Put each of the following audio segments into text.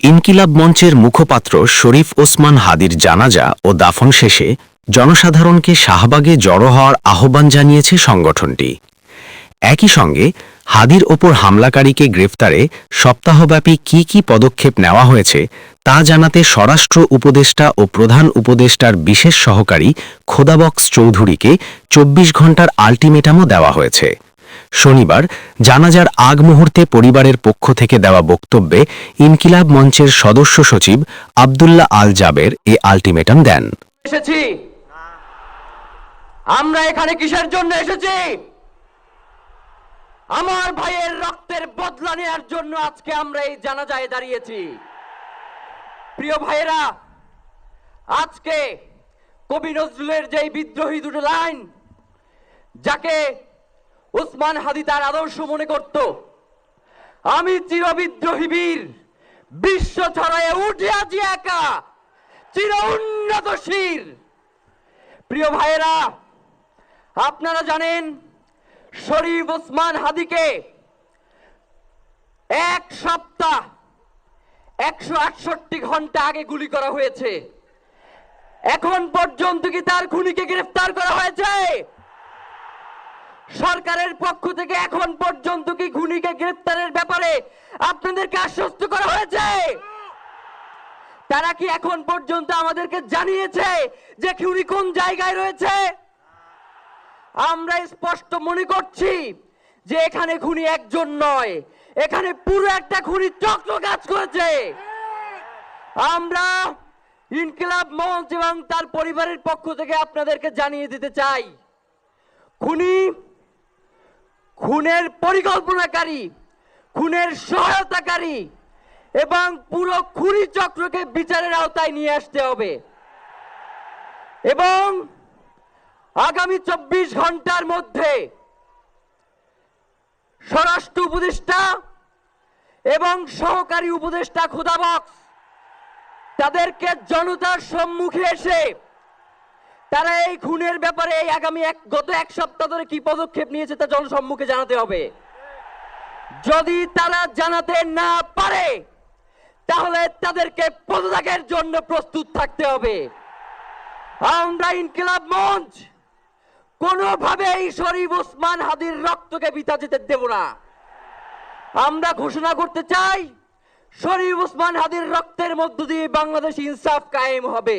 ইনকিলাব মঞ্চের মুখপাত্র শরীফ ওসমান হাদির জানাজা ও দাফন শেষে জনসাধারণকে শাহবাগে জড়ো হওয়ার আহ্বান জানিয়েছে সংগঠনটি। একই সঙ্গে হাদির ওপর হামলাকারীকে গ্রেফতারে সপ্তাহব্যাপী কি কি পদক্ষেপ নেওয়া হয়েছে তা জানাতে স্বরাষ্ট্র উপদেষ্টা ও প্রধান উপদেষ্টার বিশেষ সহকারী খোদাবক্স চৌধুরীকে চব্বিশ ঘণ্টার আল্টিমেটামও দেওয়া হয়েছে। শনিবার জানাজার আগ মুহূর্তে পরিবারের পক্ষ থেকে দেওয়া বক্তব্যে ইনকিলাব মঞ্চের সদস্য সচিব আবদুল্লাহ আল জাবের এ আল্টিমেটাম দেন। এসেছি। আমরা এখানে কিসের জন্য এসেছি? আমার ভাইয়ের রক্তের বদলা নেওয়ার জন্য আজকে আমরা এই জানাজায় দাঁড়িয়েছি। প্রিয় ভাইয়েরা, আজকে কবি নজরুলের যেই বিদ্রোহী দুটো লাইন, যাকে উসমান হাদি তার আদর্শ মনে করত, আমি চিরবিদ্রোহী বীর, বিশ্ব ছড়ায় উঠিয়াছি একা, চির উন্নত শির। প্রিয় ভাইয়েরা, আপনারা জানেন, শরীফ ওসমান হাদিকে এক সপ্তাহ একশো আটষট্টি ঘণ্টা আগে গুলি করা হয়েছে। এখন পর্যন্ত কি তার খুনিকে গ্রেফতার করা হয়েছে? সরকারের পক্ষ থেকে এখন পর্যন্ত কি খুনিকে গ্রেফতারের ব্যাপারে আপনাদেরকে আশ্বস্ত করা হয়েছে? তারা কি এখন পর্যন্ত আমাদেরকে জানিয়েছে যে খুনি কোন জায়গায় রয়েছে? আমরা স্পষ্ট মনে করছি যে এখানে খুনি একজন নয় এখানে পুরো একটা খুনি চক্র কাজ করেছে। আমরা ইনকিলাব মঞ্চ এবং তার পরিবারের পক্ষ থেকে আপনাদেরকে জানিয়ে দিতে চাই, খুনি খুনের পরিকল্পনাকারী, খুনের সহায়তাকারী এবং পুরো খুনি চক্রকে বিচারের আওতায় নিয়ে আসতে হবে। এবং আগামী চব্বিশ ঘণ্টার মধ্যে স্বরাষ্ট্র উপদেষ্টা এবং সহকারী উপদেষ্টা খুদাবক্স তাদেরকে জনতার সম্মুখে এসে তারা এই খুনের ব্যাপারে এই আগামী এক, গত এক সপ্তাহ ধরে কি পদক্ষেপ নিয়েছে তা জনসম্মুখে জানাতে হবে। যদি তারা জানাতে না পারে, তাহলে তাদেরকে পদত্যাগের জন্য প্রস্তুত থাকতে হবে। আমরা ইনকিলাব মঞ্চ কোনোভাবেই শরীফ ওসমান হাদির রক্তকে বিতা যেতে দেব না। আমরা ঘোষণা করতে চাই, শরীফ উসমান হাদির রক্তের মধ্য দিয়ে বাংলাদেশ ইনসাফ কায়েম হবে।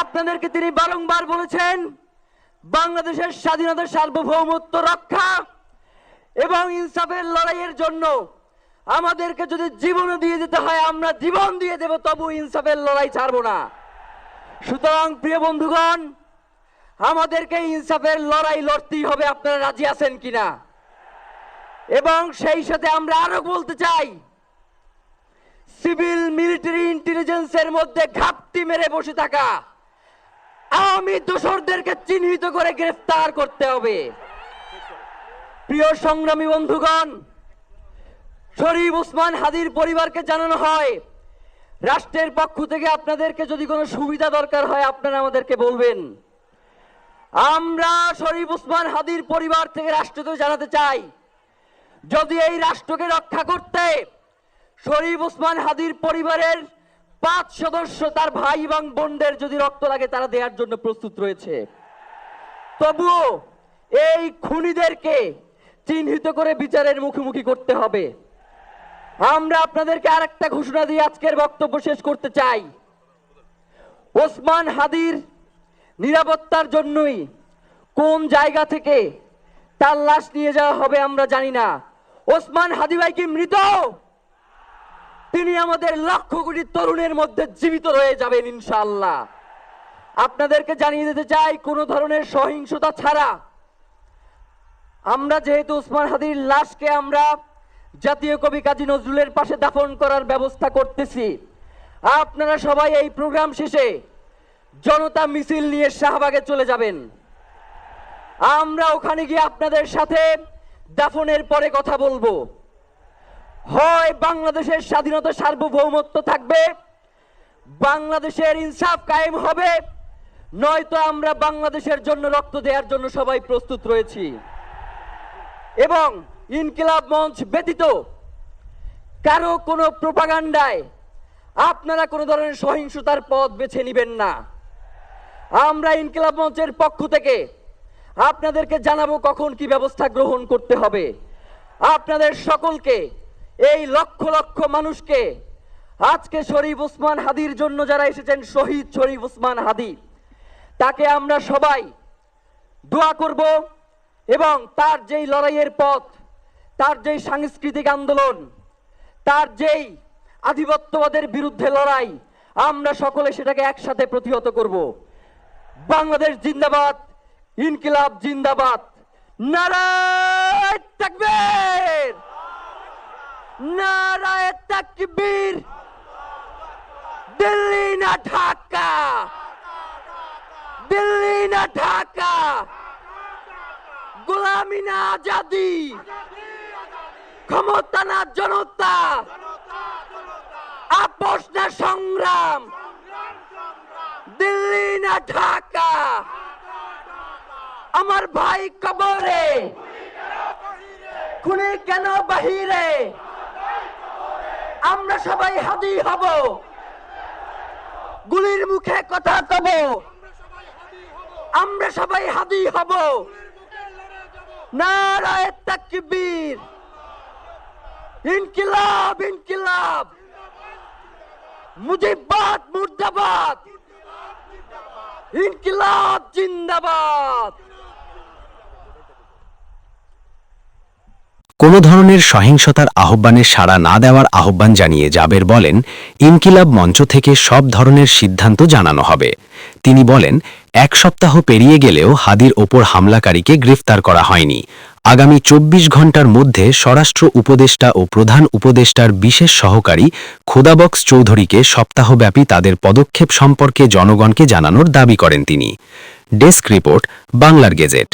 আপনাদেরকে তিনি বারংবার বলেছেন, বাংলাদেশের স্বাধীনতা সার্বভৌমত্ব রক্ষা এবং ইনসাফের লড়াইয়ের জন্য আমাদেরকে যদি জীবন দিয়ে দিতে হয়, আমরা জীবন দিয়ে দেব, তবু ইনসাফের লড়াই ছাড়বো না। সুতরাং প্রিয় বন্ধুগণ, আমাদেরকে ইনসাফের লড়াই লড়তেই হবে। আপনারা রাজি আছেন কিনা? এবং সেই সাথে আমরা আরও বলতে চাই, সিভিল মিলিটারি ইন্টেলিজেন্সের মধ্যে ঘাপটি মেরে বসে থাকা আওয়ামী দোসরদেরকে চিহ্নিত করে গ্রেফতার করতে হবে। প্রিয় সংগ্রামী বন্ধুগণ, শরীফ ওসমান হাদির পরিবারকে জানানো হয়, রাষ্ট্রের পক্ষ থেকে আপনাদেরকে যদি কোনো সুবিধা দরকার হয়, আপনারা আমাদেরকে বলবেন। আমরা শরীফ ওসমান হাদির পরিবার থেকে রাষ্ট্রকে জানাতে চাই যদি এই রাষ্ট্রকে রক্ষা করতে শরীফ ওসমান হাদির পরিবারের পাঁচ সদস্য তার ভাই এবং বোনদের যদি রক্ত লাগে, তারা দেওয়ার জন্য প্রস্তুত রয়েছে। তবুও এই খুনিদেরকে চিহ্নিত করে বিচারের মুখোমুখি করতে হবে। আমরা আপনাদেরকে আরেকটা ঘোষণা দিয়ে আজকের বক্তব্য শেষ করতে চাই। ওসমান হাদির নিরাপত্তার জন্যই কোন জায়গা থেকে তার লাশ নিয়ে যাওয়া হবে আমরা জানি না। ওসমান হাদি ভাই কি মৃত? তিনি আমাদের লক্ষ কোটি তরুণের মধ্যে জীবিত রয়ে যাবেন ইনশাল্লাহ আপনাদেরকে জানিয়ে দিতে চাই, কোনো ধরনের সহিংসতা ছাড়া আমরা যেহেতু ওসমান হাদির লাশকে আমরা জাতীয় কবি কাজী নজরুলের পাশে দাফন করার ব্যবস্থা করতেছি। আপনারা সবাই এই প্রোগ্রাম শেষে জনতা মিছিল নিয়ে শাহবাগে চলে যাবেন। আমরা ওখানে গিয়ে আপনাদের সাথে দাফনের পরে কথা বলব। হয় বাংলাদেশের স্বাধীনতা সার্বভৌমত্ব থাকবে, বাংলাদেশের ইনসাফ কায়েম হবে, নয়তো আমরা বাংলাদেশের জন্য রক্ত দেওয়ার জন্য সবাই প্রস্তুত রয়েছি। এবং ইনকিলাব মঞ্চ ব্যতীত কারও কোনো প্রোপাগান্ডায় আপনারা কোনো ধরনের সহিংসতার পথ বেছে নেবেন না। আমরা ইনকিলাব মঞ্চের পক্ষ থেকে আপনাদেরকে জানাব কখন কি ব্যবস্থা গ্রহণ করতে হবে। আপনাদের সকলকে, এই লক্ষ লক্ষ মানুষকে, আজকে শরীফ ওসমান হাদির জন্য যারা এসেছেন, শহীদ শরীফ ওসমান হাদি, তাকে আমরা সবাই দোয়া করব এবং তার যেই লড়াইয়ের পথ, তার যেই সাংস্কৃতিক আন্দোলন, তার যেই আধিপত্যবাদের বিরুদ্ধে লড়াই, আমরা সকলে সেটাকে একসাথে প্রতিহত করব। বাংলাদেশ জিন্দাবাদ। ইনকিলাব জিন্দাবাদ। নারায় তাকবীর! নারায় তাকবীর! দিল্লি না ঢাকা! দিল্লি না ঢাকা! গোলামি না আজাদি! ক্ষমতা না জনতা! আপোষ না সংগ্রাম! দিল্লি না ঢাকা! আমার ভাই কবরে। খুনি কেন বাহিরে? আমরা সবাই হাদি হব। গুলির মুখে কথা কব। আমরা সবাই হাদি হব। নারায় তাকবীর। ইনকিলাব ইনকিলাব। মুজিবাদ মুর্দাবাদ। ইনকিলাব, জিন্দাবাদ। কোনো ধরনের সহিংসতার আহ্বানে সাড়া না দেওয়ার আহ্বান জানিয়ে জাবের বলেন, ইনকিলাব মঞ্চ থেকে সব ধরনের সিদ্ধান্ত জানানো হবে। তিনি বলেন, এক সপ্তাহ পেরিয়ে গেলেও হাদির ওপর হামলাকারীকে গ্রেফতার করা হয়নি। আগামী চব্বিশ ঘণ্টার মধ্যে স্বরাষ্ট্র উপদেষ্টা ও প্রধান উপদেষ্টার বিশেষ সহকারী খোদাবক্স চৌধুরীকে সপ্তাহব্যাপী তাদের পদক্ষেপ সম্পর্কে জনগণকে জানানোর দাবি করেন তিনি। ডেস্ক রিপোর্ট, বাংলার গেজেট।